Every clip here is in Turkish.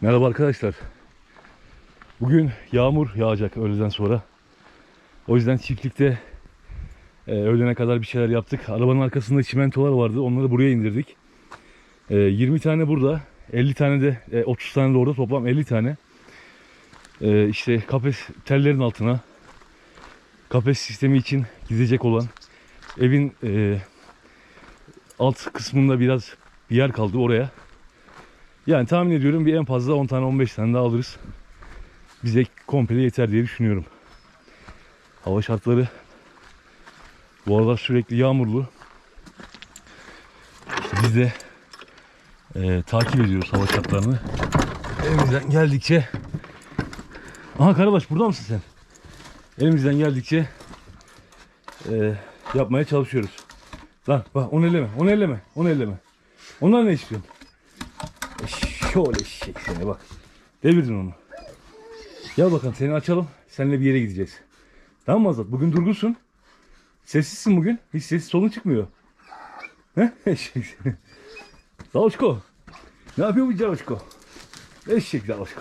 Merhaba arkadaşlar. Bugün yağmur yağacak öğleden sonra. O yüzden çiftlikte e, öğlene kadar bir şeyler yaptık. Arabanın arkasında çimentolar vardı. Onları buraya indirdik. E, 20 tane burada. 50 tane de e, 30 tane de orada. Toplam 50 tane. E, işte kafes tellerin altına kafes sistemi için gidecek olan evin e, alt kısmında biraz bir yer kaldı oraya. Yani tahmin ediyorum bir en fazla 10 tane 15 tane daha alırız. Bize komple yeter diye düşünüyorum. Hava şartları bu aralar sürekli yağmurlu. İşte biz de e, takip ediyoruz hava şartlarını. Elimizden geldikçe Aha Karabaş burada mısın sen? Elimizden geldikçe e, yapmaya çalışıyoruz. Lan bak onu elleme, onu elleme, onu elleme. Onlar ne istiyorsun? Şöyle eşek seni bak. Devirdin onu. Gel bakalım seni açalım. Seninle bir yere gideceğiz. Tamam mı Azat? Bugün durgunsun. Sessizsin bugün. Hiç ses solun çıkmıyor. Eşek seni. Zavuşko. Ne yapıyor bu Zavuşko? Eşek Zavuşko.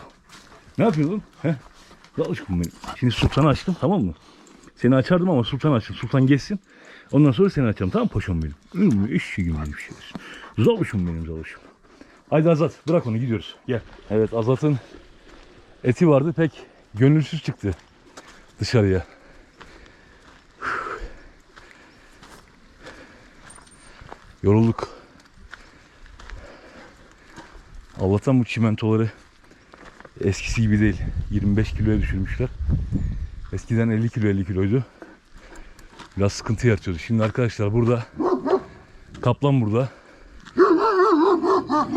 Ne yapıyordun? He? Zavuşko benim. Şimdi sultanı açtım tamam mı? Seni açardım ama sultan açtım. Sultan geçsin. Ondan sonra seni açacağım. Tamam mı paşam benim? Eşeğim benim şey. Zavuşum benim zavuşum. Haydi Azat bırak onu gidiyoruz. Gel. Evet Azat'ın eti vardı pek gönülsüz çıktı dışarıya. Yorulduk. Allah'tan bu çimentoları eskisi gibi değil. 25 kiloya düşürmüşler. Eskiden 50 kilo 50 kiloydu. Biraz sıkıntı yaratıyordu. Şimdi arkadaşlar burada kaplan burada. Tamam,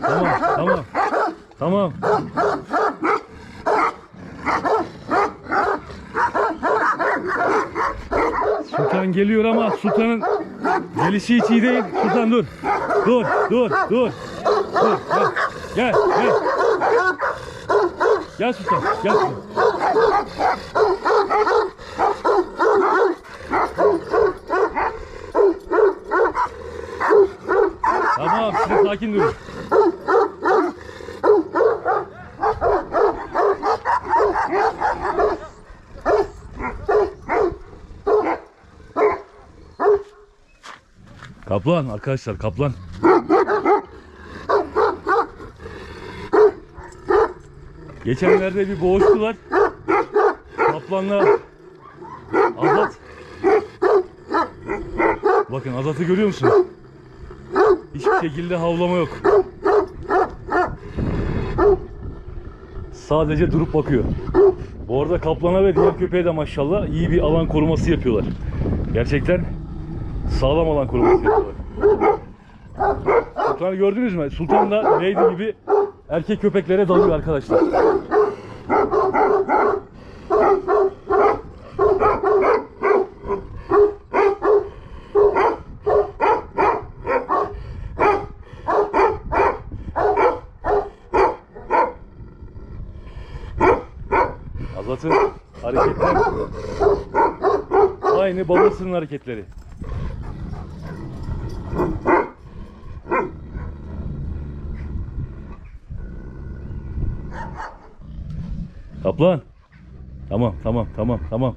tamam, tamam. Tamam. Sultan geliyor ama Sultan'ın gelişi hiç iyi değil. Sultan dur. Dur, dur, dur. Dur, gel. Gel, gel. Gel Sultan, gel Sultan. Tamam, siz sakin durun. Kaplan arkadaşlar kaplan. Geçenlerde bir boğuştular. Kaplanla Azat. Bakın Azat'ı görüyor musun? Hiçbir şekilde havlama yok. Sadece durup bakıyor. Bu arada kaplana ve diğer köpeğe de maşallah iyi bir alan koruması yapıyorlar. Gerçekten sağlam alan koruması yapıyorlar. Sultan'ı gördünüz mü? Sultan da Lady gibi erkek köpeklere dalıyor arkadaşlar. Azat'ın hareketleri aynı babasının hareketleri. Kaplan. Tamam, tamam, tamam, tamam.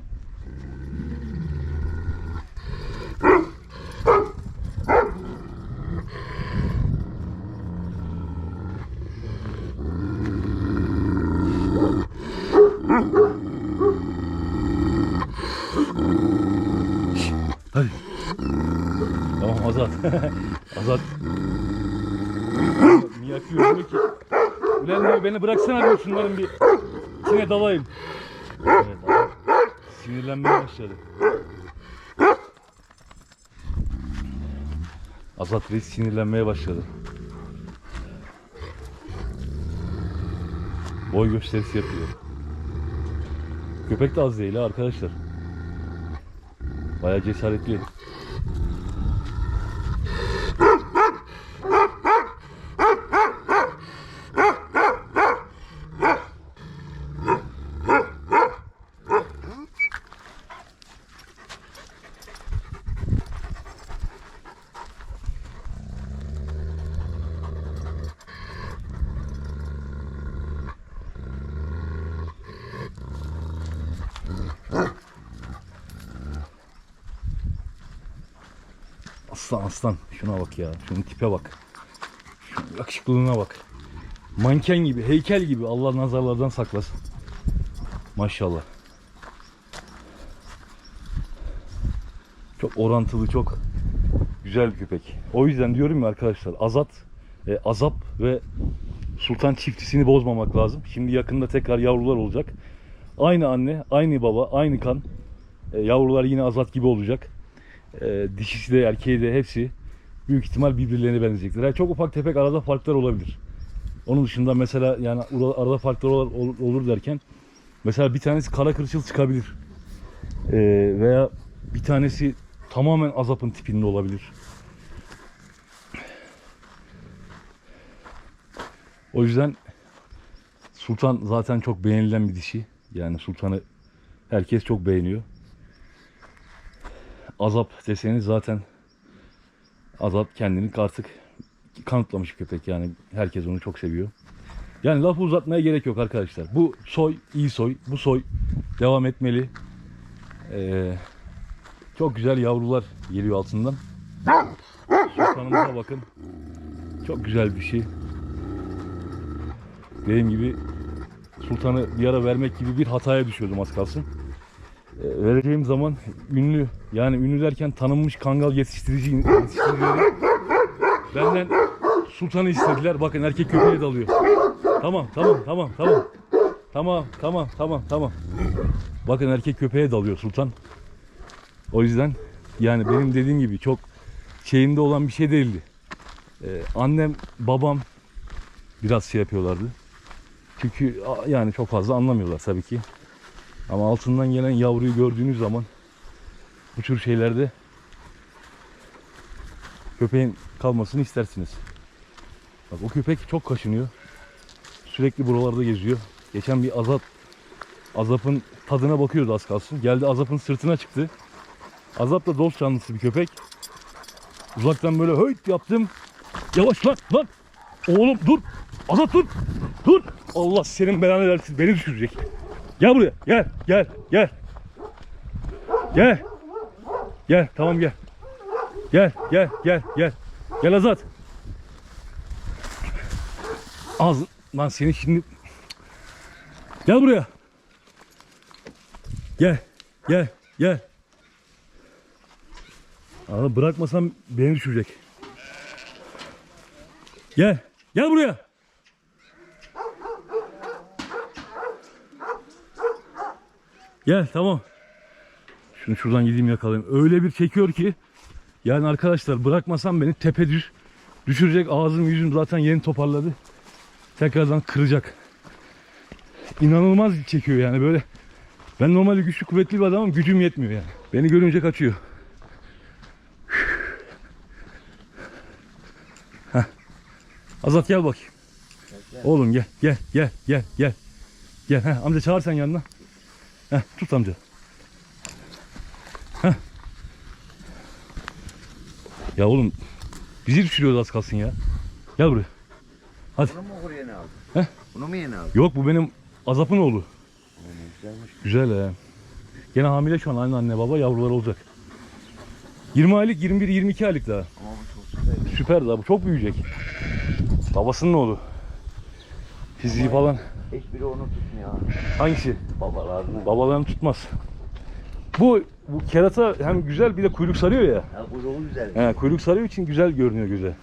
Hadi. Tamam Azat. Azat. Miyakıyor diyor ki. Ulan diyor beni bıraksana diyor şunların bir içine dalayım. Evet. Sinirlenmeye başladı. Azat Reis sinirlenmeye başladı. Boy gösterisi yapıyor. Köpek de az değil arkadaşlar. Bayağı cesaretli. Aslan aslan. Şuna bak ya. Şunun tipe bak. Şu yakışıklılığına bak. Manken gibi, heykel gibi. Allah nazarlardan saklasın. Maşallah. Çok orantılı, çok güzel bir köpek. O yüzden diyorum ya arkadaşlar Azat, e, Azap ve Sultan çiftisini bozmamak lazım. Şimdi yakında tekrar yavrular olacak. Aynı anne, aynı baba, aynı kan. E, yavrular yine Azat gibi olacak. E, dişisi de erkeği de hepsi büyük ihtimal birbirlerine benzeyecekler. Yani çok ufak tefek arada farklar olabilir. Onun dışında mesela yani arada farklar olur- olur derken mesela bir tanesi kara kırçıl çıkabilir. E, veya bir tanesi tamamen azapın tipinde olabilir. O yüzden Sultan zaten çok beğenilen bir dişi. Yani Sultan'ı herkes çok beğeniyor. Azap deseniz zaten Azap kendini artık kanıtlamış köpek yani herkes onu çok seviyor. Yani lafı uzatmaya gerek yok arkadaşlar. Bu soy iyi soy. Bu soy devam etmeli. Ee, çok güzel yavrular geliyor altından. Sultanımıza bakın. Çok güzel bir şey. Dediğim gibi Sultan'ı bir ara vermek gibi bir hataya düşüyordum az kalsın. Ee, vereceğim zaman ünlü yani ünlü derken tanınmış kangal yetiştirici yetiştiricileri benden Sultan'ı istediler. Bakın erkek köpeğe dalıyor. Tamam tamam tamam tamam. Tamam tamam tamam tamam. Bakın erkek köpeğe dalıyor Sultan. O yüzden yani benim dediğim gibi çok şeyinde olan bir şey değildi. Ee, annem babam biraz şey yapıyorlardı. Çünkü yani çok fazla anlamıyorlar tabii ki. Ama altından gelen yavruyu gördüğünüz zaman bu tür şeylerde köpeğin kalmasını istersiniz. Bak o köpek çok kaşınıyor. Sürekli buralarda geziyor. Geçen bir azap Azap'ın tadına bakıyordu az kalsın. Geldi Azap'ın sırtına çıktı. Azap da dost canlısı bir köpek. Uzaktan böyle höyt yaptım. Yavaş lan lan. Oğlum dur. Azap dur. Dur. Allah senin belanı versin. Beni düşürecek. Gel buraya. Gel. Gel. Gel. Gel. Gel. Tamam gel. Gel. Gel. Gel. Gel. Gel Azat. Az lan seni şimdi Gel buraya. Gel. Gel. Gel. Abi bırakmasam beni düşürecek. Gel. Gel buraya. Gel tamam. Şunu şuradan gideyim yakalayayım. Öyle bir çekiyor ki yani arkadaşlar bırakmasam beni tepe düş düşürecek. Ağzım yüzüm zaten yeni toparladı. Tekrardan kıracak. İnanılmaz çekiyor yani böyle. Ben normalde güçlü kuvvetli bir adamım gücüm yetmiyor yani. Beni görünce kaçıyor. Heh. Azat gel bakayım. Oğlum gel gel gel gel gel. Gel heh, amca çağır sen yanına. Heh, tut amca. Heh. Ya oğlum bizi düşürüyordu az kalsın ya. Gel buraya. Bunu mu buraya yeni aldın? Heh. Bunu mu yeni aldın? Yok bu benim Azap'ın oğlu. Yani güzelmiş. Güzel he. Gene hamile şu an aynı anne baba yavrular olacak. 20 aylık 21 22 aylık daha. Ama bu çok süper. Süper daha bu çok büyüyecek. Babasının oğlu. Fiziği falan. Hiçbiri onu tutmuyor. Hangisi? Babalarını. Babalarını tutmaz. Bu bu kerata hem güzel bir de kuyruk sarıyor ya. Ha kuyruğu güzel. He, kuyruk sarıyor için güzel görünüyor göze.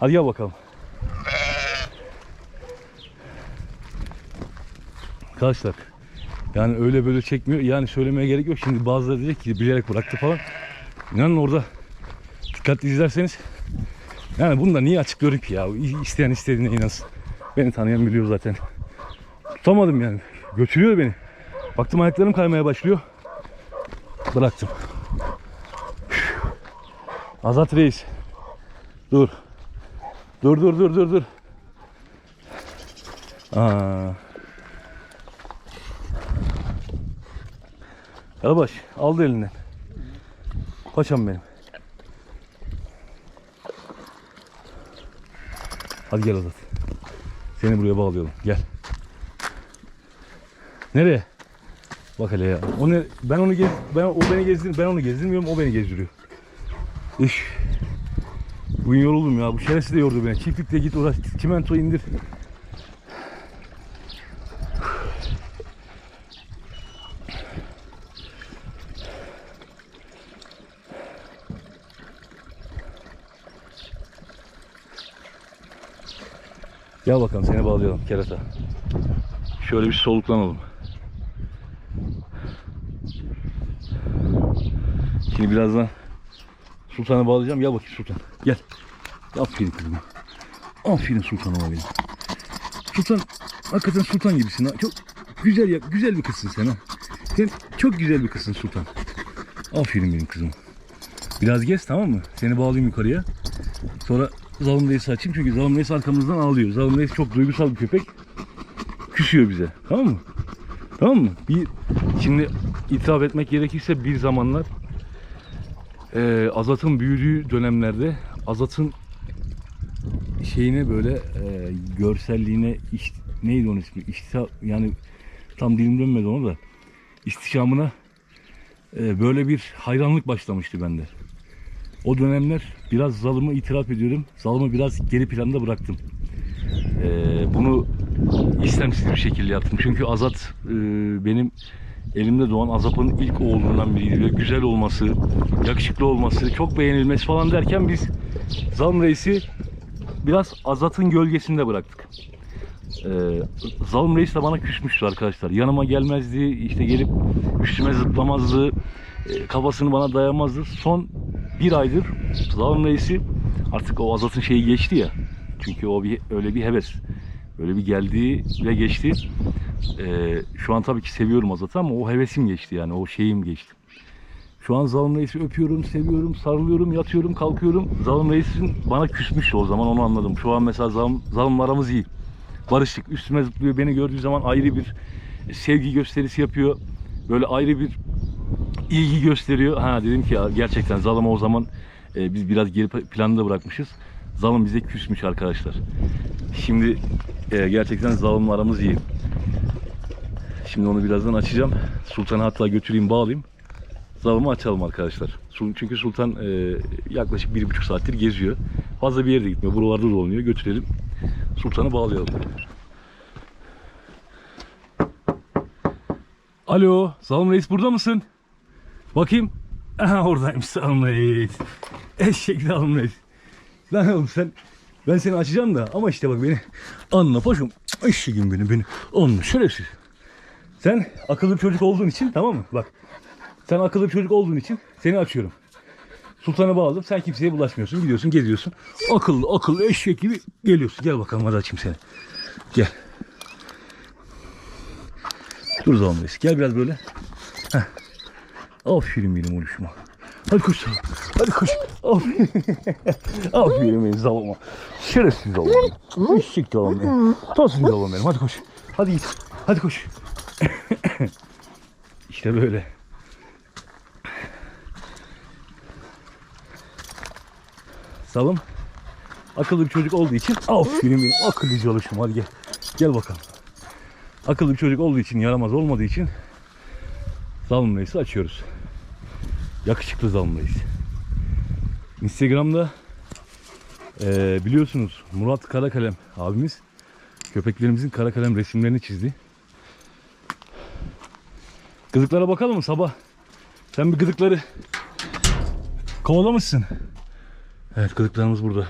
Hadi gel bakalım. Arkadaşlar yani öyle böyle çekmiyor. Yani söylemeye gerek yok. Şimdi bazıları diyecek ki bilerek bıraktı falan. İnanın orada dikkatli izlerseniz yani bunu da niye açıklıyorum ki ya? İsteyen istediğine inansın. Beni tanıyan biliyor zaten. Tutamadım yani. Götürüyor beni. Baktım ayaklarım kaymaya başlıyor. Bıraktım. Azat Reis. Dur. Dur dur dur dur dur. Aa. Yalbaş aldı elinden. Paçam benim. Hadi gel Azat. Seni buraya bağlayalım. Gel. Nereye? Bak hele ya. O ne? Ben onu gez, ben o beni gezdir, ben onu gezdirmiyorum, o beni gezdiriyor. Üş. Bugün yoruldum ya. Bu şerefsiz de yordu beni. Çiftlikte git uğraş. Çimento indir. Gel bakalım seni bağlayalım kerata. Şöyle bir soluklanalım. Şimdi birazdan Sultan'ı bağlayacağım. Gel bakayım Sultan. Gel. Aferin kızım. Aferin Sultan'ıma benim. Sultan hakikaten Sultan gibisin ha. Çok güzel ya güzel bir kızsın sen ha. Sen çok güzel bir kızsın Sultan. Aferin benim kızım. Biraz gez tamam mı? Seni bağlayayım yukarıya. Sonra Zalım Reis'i açayım çünkü Zalım Reis arkamızdan ağlıyor. Zalım Reis çok duygusal bir köpek. Küsüyor bize. Tamam mı? Tamam mı? Bir, şimdi itiraf etmek gerekirse bir zamanlar e, Azat'ın büyüdüğü dönemlerde Azat'ın şeyine böyle e, görselliğine iş, neydi onun ismi? İşta, yani tam dilim dönmedi ona da istişamına e, böyle bir hayranlık başlamıştı bende. O dönemler biraz zalımı itiraf ediyorum. Zalımı biraz geri planda bıraktım. E, bunu istemsiz bir şekilde yaptım. Çünkü Azat e, benim elimde doğan Azap'ın ilk oğlundan biriydi. Ve güzel olması, yakışıklı olması, çok beğenilmesi falan derken biz Zalım Reis'i biraz Azat'ın gölgesinde bıraktık. Ee, Zalım Reis de bana küsmüştü arkadaşlar. Yanıma gelmezdi, işte gelip üstüme zıplamazdı, e, kafasını bana dayamazdı. Son bir aydır Zalım Reis'i artık o Azat'ın şeyi geçti ya. Çünkü o bir öyle bir heves. Öyle bir geldi ve geçti. Ee, şu an tabii ki seviyorum Azat'ı ama o hevesim geçti yani o şeyim geçti. Şu an Zalım Reis'i öpüyorum, seviyorum, sarılıyorum, yatıyorum, kalkıyorum. Zalım Reis'in bana küsmüştü o zaman onu anladım. Şu an mesela Zalım, Zalım'la aramız iyi. Barıştık, üstüme zıplıyor, beni gördüğü zaman ayrı bir sevgi gösterisi yapıyor. Böyle ayrı bir ilgi gösteriyor. Ha dedim ki gerçekten Zalım'ı o zaman e, biz biraz geri planda bırakmışız. Zalım bize küsmüş arkadaşlar. Şimdi e, gerçekten Zalım'la aramız iyi. Şimdi onu birazdan açacağım. Sultan'ı hatta götüreyim bağlayayım. Zalımı açalım arkadaşlar. Çünkü Sultan e, yaklaşık bir buçuk saattir geziyor. Fazla bir yere gitmiyor. Buralarda dolanıyor. Götürelim. Sultan'ı bağlayalım. Alo. Zalım Reis burada mısın? Bakayım. Aha oradaymış Zalım Reis. Eşek Zalım Reis. Lan oğlum sen ben seni açacağım da ama işte bak beni anla paşam. Eşeğim benim beni. Anla şerefsiz. Sen akıllı bir çocuk olduğun için tamam mı? Bak. Sen akıllı bir çocuk olduğun için seni açıyorum. Sultan'a bağladım. Sen kimseye bulaşmıyorsun. Gidiyorsun, geziyorsun. Akıllı, akıllı eşek gibi geliyorsun. Gel bakalım hadi açayım seni. Gel. Dur zaman. Gel biraz böyle. Heh. Aferin benim oluşuma. Hadi koş. Hadi koş. Aferin. Aferin benim zalıma. Şerefsiz zalıma. Eşek zalıma benim. Tosun zalıma benim. Hadi koş. Hadi git. Hadi koş. işte böyle. Salım akıllı bir çocuk olduğu için aferin benim akıllı çalışım hadi gel. Gel bakalım. Akıllı bir çocuk olduğu için yaramaz olmadığı için Zalım Reis'i açıyoruz. Yakışıklı Reis. Instagram'da eee, biliyorsunuz Murat Karakalem abimiz köpeklerimizin kara kalem resimlerini çizdi. Gıdıklara bakalım mı sabah? Sen bir gıdıkları kovalamışsın. Evet gıdıklarımız burada.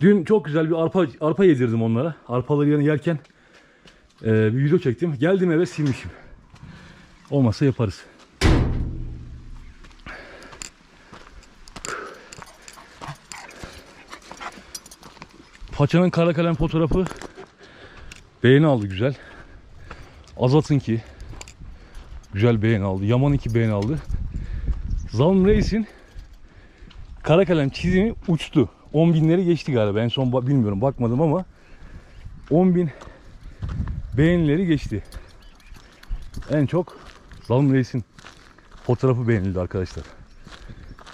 Dün çok güzel bir arpa arpa yedirdim onlara. Arpaları yanı yerken eee, bir video çektim. Geldim eve silmişim. Olmazsa yaparız. Paçanın kara kalem fotoğrafı beğeni aldı güzel. Azat'ınki güzel beğeni aldı. Yaman'ınki beğeni aldı. Zalm Reis'in kara kalem çizimi uçtu. 10 binleri geçti galiba. En son bilmiyorum bakmadım ama 10 bin beğenileri geçti. En çok Zalm Reis'in fotoğrafı beğenildi arkadaşlar.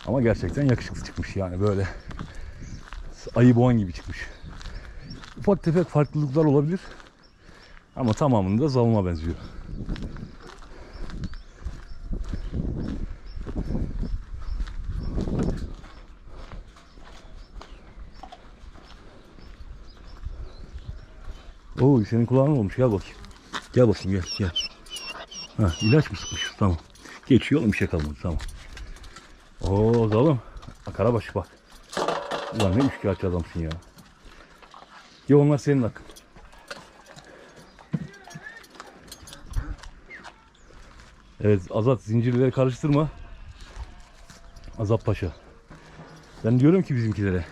Ama gerçekten yakışıklı çıkmış yani böyle ayı boğan gibi çıkmış. Ufak tefek farklılıklar olabilir. Ama tamamında zalıma benziyor. Oo senin kulağın olmuş gel bakayım. Gel bakayım gel gel. Ha, ilaç mı sıkmış? Tamam. Geçiyor oğlum bir şey kalmadı tamam. Oo zalım. Karabaşı bak. Ulan ne üçkağıtçı adamsın ya. Ya onlar senin hakkın. Evet Azat zincirleri karıştırma. Azap Paşa. Ben diyorum ki bizimkilere.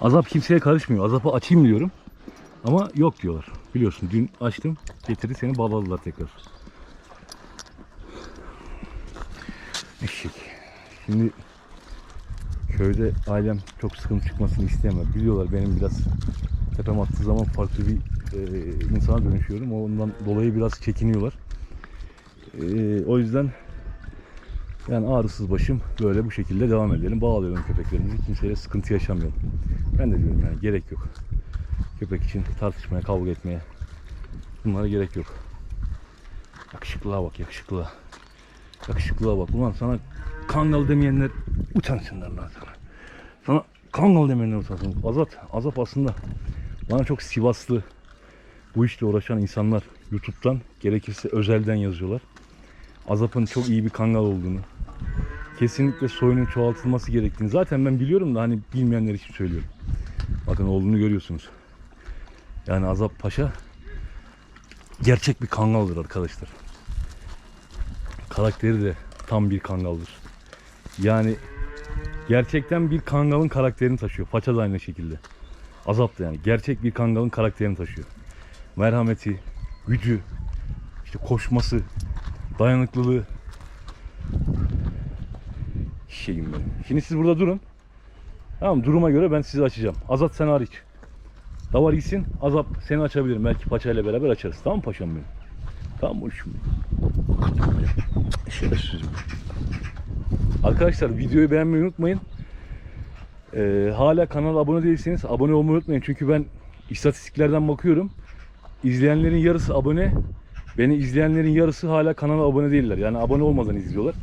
Azap kimseye karışmıyor. Azap'ı açayım diyorum. Ama yok diyorlar. Biliyorsun dün açtım. Getirdi seni bağladılar tekrar. Eşek. Şimdi köyde ailem çok sıkıntı çıkmasını isteyemez. Biliyorlar benim biraz tepem attığı zaman farklı bir e, insana dönüşüyorum. Ondan dolayı biraz çekiniyorlar. E, o yüzden yani ağrısız başım böyle bu şekilde devam edelim. Bağlıyorum köpeklerimizi. Kimseyle sıkıntı yaşamayalım. Ben de diyorum yani gerek yok. Köpek için tartışmaya, kavga etmeye bunlara gerek yok. Yakışıklığa bak yakışıklığa. Yakışıklığa bak. Ulan sana kangal demeyenler utansınlar lan sana. Sana kangal demeyenler utansın. Azat, Azap aslında bana çok Sivaslı bu işle uğraşan insanlar YouTube'dan gerekirse özelden yazıyorlar. Azap'ın çok iyi bir kangal olduğunu, kesinlikle soyunun çoğaltılması gerektiğini zaten ben biliyorum da hani bilmeyenler için söylüyorum. Bakın oğlunu görüyorsunuz. Yani Azap Paşa gerçek bir kangaldır arkadaşlar. Karakteri de tam bir kangaldır. Yani gerçekten bir kangalın karakterini taşıyor. Paça da aynı şekilde. Azap da yani gerçek bir kangalın karakterini taşıyor. Merhameti, gücü, işte koşması, dayanıklılığı. Şeyim benim. Şimdi siz burada durun. Tamam duruma göre ben sizi açacağım. Azat sen hariç. Davar gitsin. Azap seni açabilirim. Belki paçayla beraber açarız. Tamam mı paşam benim? Tamam mı şimdi? Şerefsizim. Arkadaşlar videoyu beğenmeyi unutmayın. Ee, hala kanala abone değilseniz abone olmayı unutmayın. Çünkü ben istatistiklerden bakıyorum. İzleyenlerin yarısı abone. Beni izleyenlerin yarısı hala kanala abone değiller. Yani abone olmadan izliyorlar.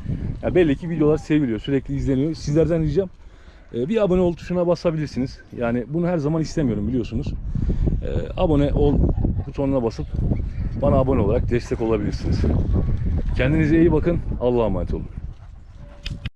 Ya belli ki videolar seviliyor. Sürekli izleniyor. Sizlerden ricam e, bir abone ol tuşuna basabilirsiniz. Yani bunu her zaman istemiyorum biliyorsunuz. E, abone ol butonuna basıp bana abone olarak destek olabilirsiniz. Kendinize iyi bakın. Allah'a emanet olun.